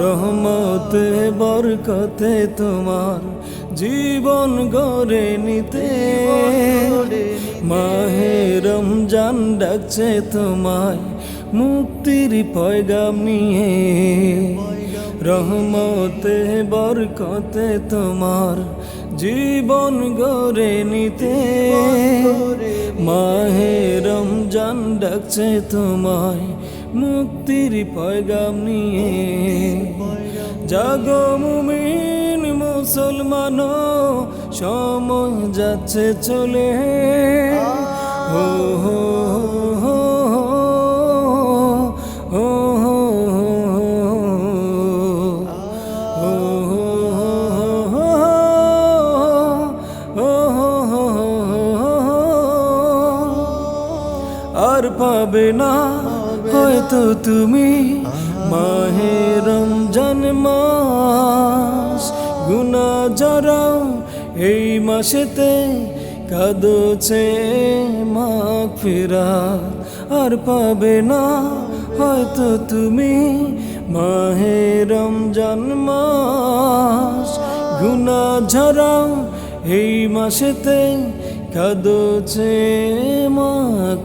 রহমতে বরকতে তোমার জীবন গড়ে নিতে। মাহে রমজান ডাকছে তোমায়। মুক্তির পয়গাম নিয়ে। রহমতে বরকতে তোমার জীবন গড়ে নিতে। মাহে রমজান ডাকছে তোমায় মুক্তির পয়গাম নিয়ে। জাগো মুমিন মুসলমান সময় যাচ্ছে চলে। হো হো। পাবে না। হয়তো তুমি মাহে রমজান মাস। গুনা জড়াও এই মাসেতে কাঁদছে মা ফেরা আর পাবে না হয়তো তুমি মাহে রমজান মাস। গুনা ঝরাও এই মাসেতে কাঁদছে মা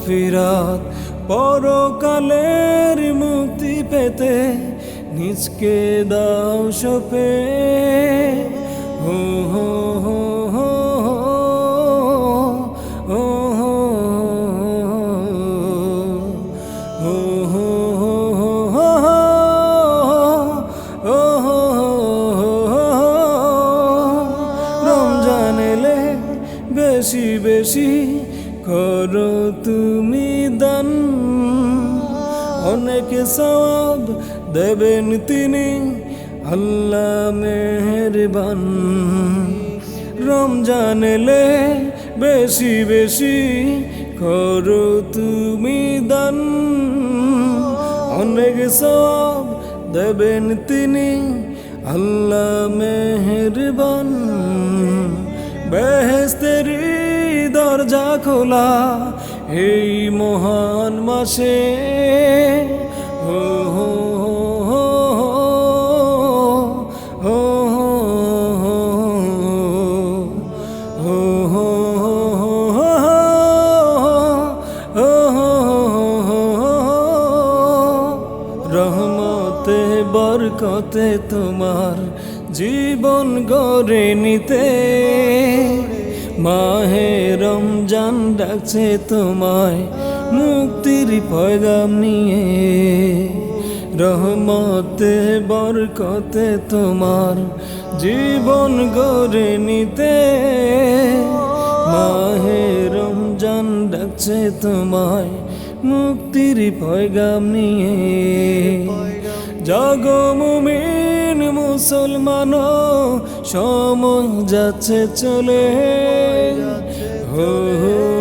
ফিরাত পরকালের মুক্তি পেতে নিজকে দাও সপে হো হো হো রমজান এলে বেশি বেশি করো তুমি দান। অনেক সব দেবেন তিনি আল্লাহ মেহরবান। রমজান এলে বেশি বেশি করো তুমি দান। অনেক সব দেবেন তিনি আল্লাহ মেহরবান। বেহেস্তেরি দরজা খোলা এই মহান মাসে হো হো বরকতে তোমার জীবন গড়ে নিতে মাহে রমজান ডাকছে তোমায়, মুক্তির পয়গাম নিয়ে। রহমতে, বরকতে তোমার জীবন গড়ে নিতে। মাহে রমজান ডাকছে তোমায়, মুক্তির পয়গাম নিয়ে। জগমুমিন মুসলমান সময় যাচ্ছে চলে। হো হো।